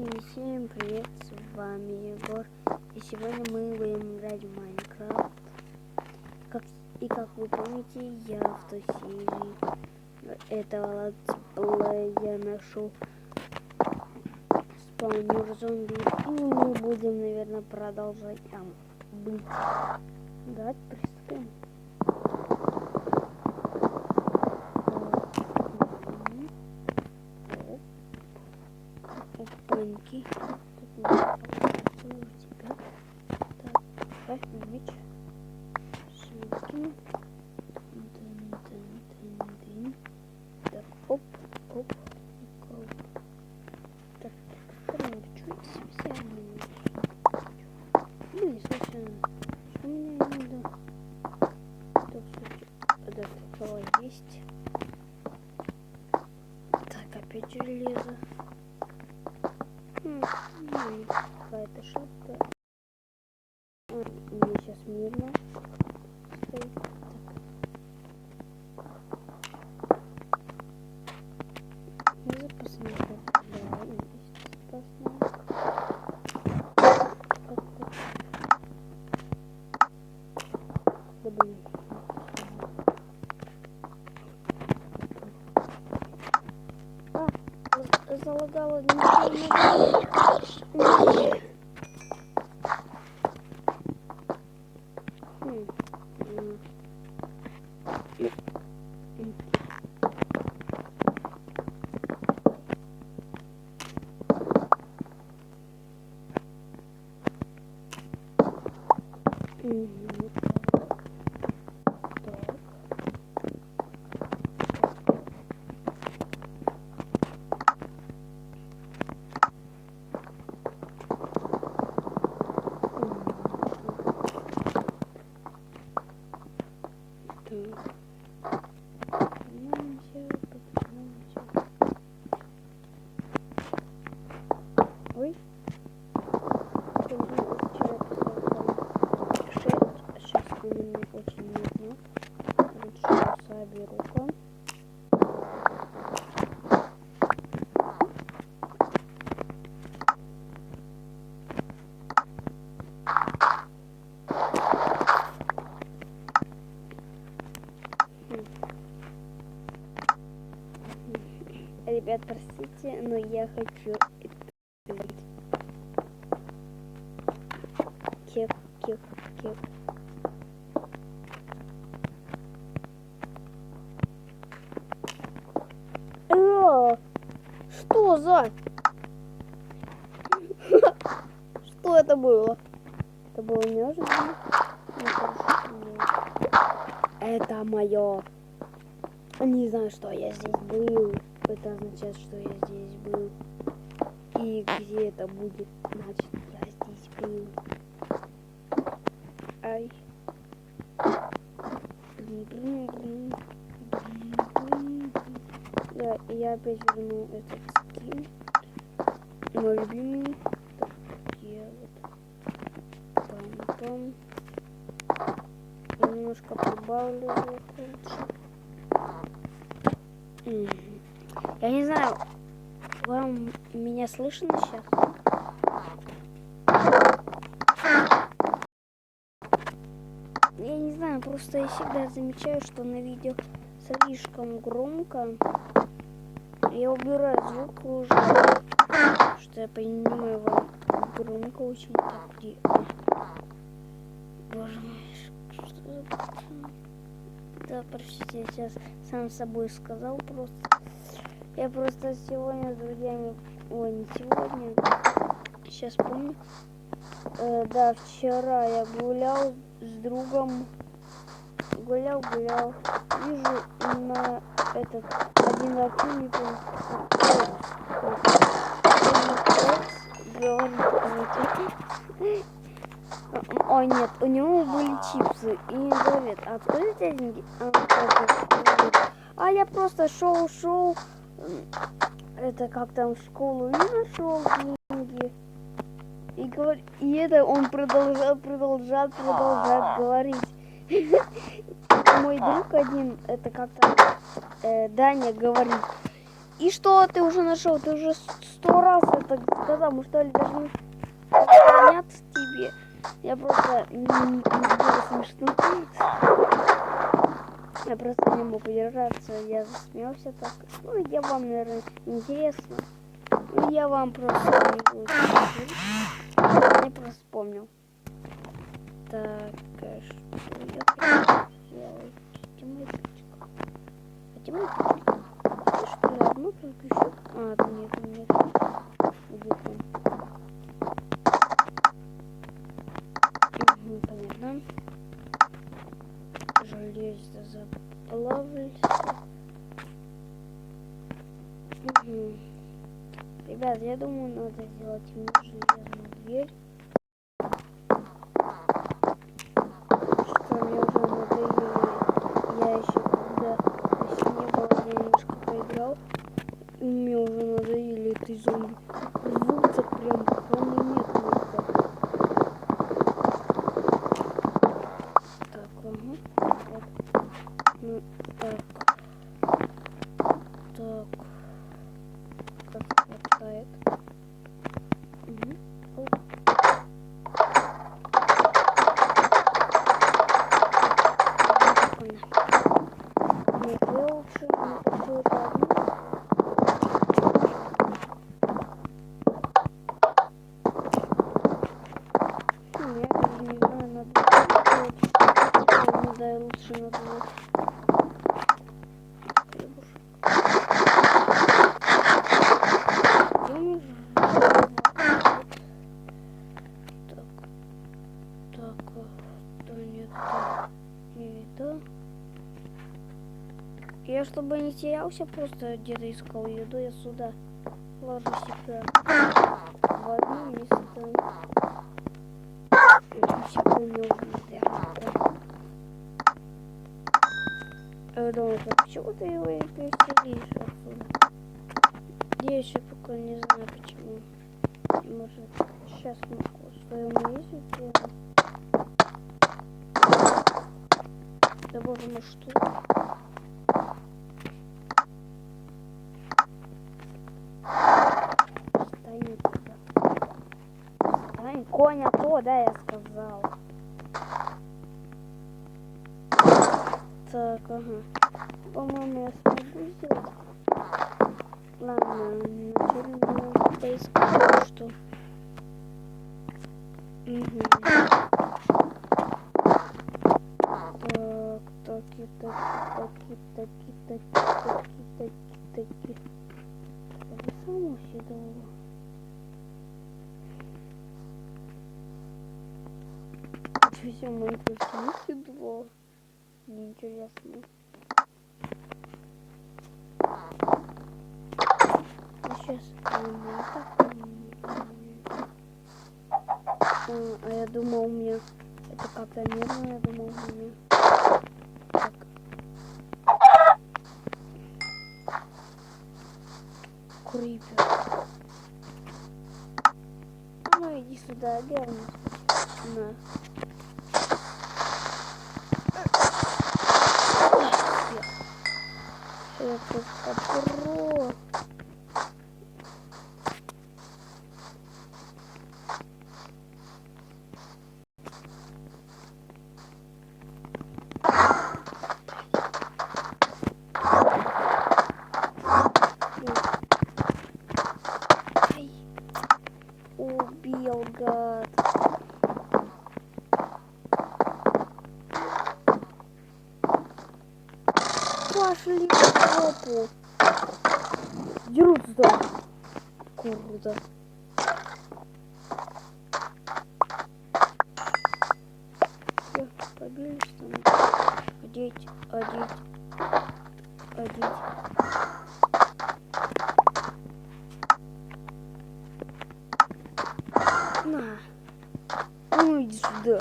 Всем привет, с вами Егор. И сегодня мы будем играть в Майнкрафт. Как, и как вы помните, я в той серии этого летсплея нашел спаунер зомби. И мы будем, наверное, продолжать там быть. Давайте приступим. Опаньки. Тут у тебя. Так, ставь на меч. Дын, дын. Так, оп, оп, оп. Так, прям чуть специально. Ну, не случайно. Что мне надо? Так, слушай, да, есть. Так, опять железо. Какая-то шапка. А, Мне сейчас мирно стоит. Так. Ну, карта. Да, есть запасная. Так, так. Да блин. А, за- залагала ничего не Хм, Mm-hmm. Ребят, простите, но я хочу. Кек, кек, кек. Э, Что за? Что это было? Это было неожиданно. Это мое. Не знаю, что я здесь был. Это означает, что я здесь был. И где это будет, значит, я здесь был. Ай. Блин, блин. Я, опять верну этот скин. Мой любимый. Так, где вот. Пам-пам. Немножко прибавлю звук лучше. Мгм. Я не знаю, вам меня слышно сейчас? Я не знаю, просто я всегда замечаю, что на видео слишком громко. Я убираю звук уже, что я понимаю, вам громко очень. Так? Боже мой, что? Да, простите, я сейчас сам собой сказал просто. Я просто сегодня с друзьями, ой, не сегодня, сейчас помню. Э, да, вчера я гулял с другом, гулял, гулял. Вижу на этот один ракун, не помню, Ой, нет, у него были чипсы. И говорит, а откуда у тебя деньги? А, «А я просто шел, шел. Это как там в школу и нашел деньги. И, говор... и это он продолжал, продолжал, продолжал говорить. Мой друг один, это как-то э, Даня говорит, И что ты уже нашел? Ты уже сто раз это сказал. Мы что ли должны поклоняться тебе? Я просто не, не было смешно. Я просто не мог удержаться. Я засмеялся так. Ну, я вам, наверное, интересно. Ну, я вам просто не буду. Я просто вспомнил. Так, а что я. А тематичка? Это что одну только еще? А, нет, нет. Где там? Лезть да заплавлюсь. Угу. Ребят, я думаю, надо сделать ему железную дверь. Я, чтобы не терялся, просто где-то искал еду, я сюда ложу себя в одно место. Не. Я думаю, так почему ты его и переселишь отсюда? Я еще пока не знаю почему. Может, сейчас могу своему есть сделать. Да боже мой, что? Да, я сказал. Так, ага. По-моему, я смогу сделать. Ладно, сейчас. А, я думал, у меня это как-то мирно, я думал, у меня так. Крипер. Ну иди сюда, вернись. Пошли в жопу. Дерутся там. Круто. Все, побили там. Одеть, одеть, одеть. На. Ну иди сюда.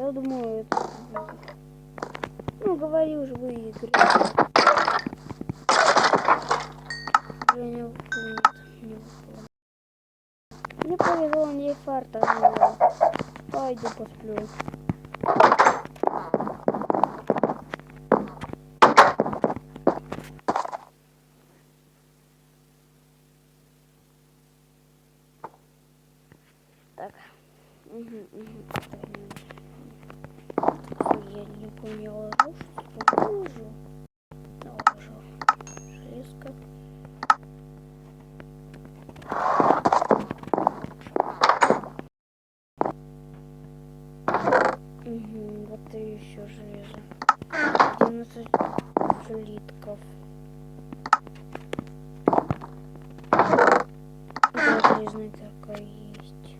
Я думаю, это Ну, говори уже, выиграли. Я не выполнил. Не выполнил. Мне повезло, мне фарта было. Пойду посплю. Так. Угу, угу. Я не поняла, что положу. Наложу. Шестка. Угу, вот и еще железо. 11 слитков. Железная такая есть.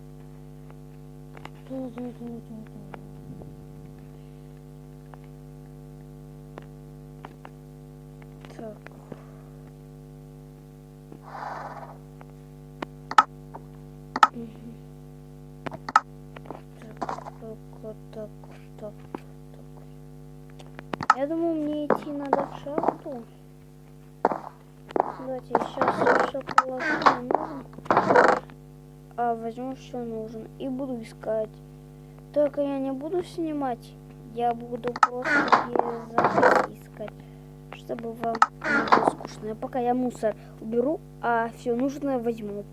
Я думаю, мне идти надо в шахту. Давайте сейчас все положу. А возьму, что нужно. И буду искать. Только я не буду снимать. Я буду просто искать. Чтобы вам не было скучно. Пока я мусор уберу, а все нужное возьму.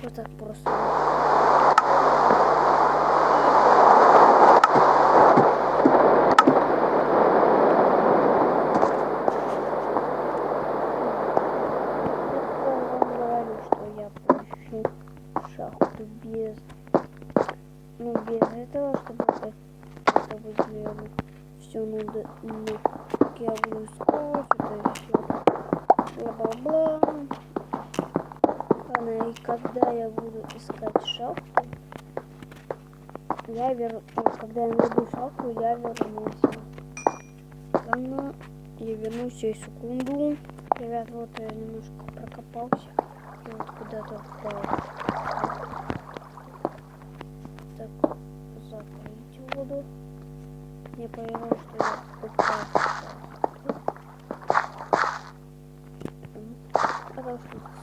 Вот так просто. Я вам говорю, что я поищу шахту без, ну без этого, чтобы это, чтобы сделать все надо, ну, я буду искать это все, бла-бла-бла. Ладно, и когда я буду искать шахту, я вер... когда я найду шахту, я вернусь. Ладно, я вернусь через секунду. Ребят, вот я немножко прокопался вот куда-то вправо. Так, закрыть воду. Я поняла, что я упал. Потому что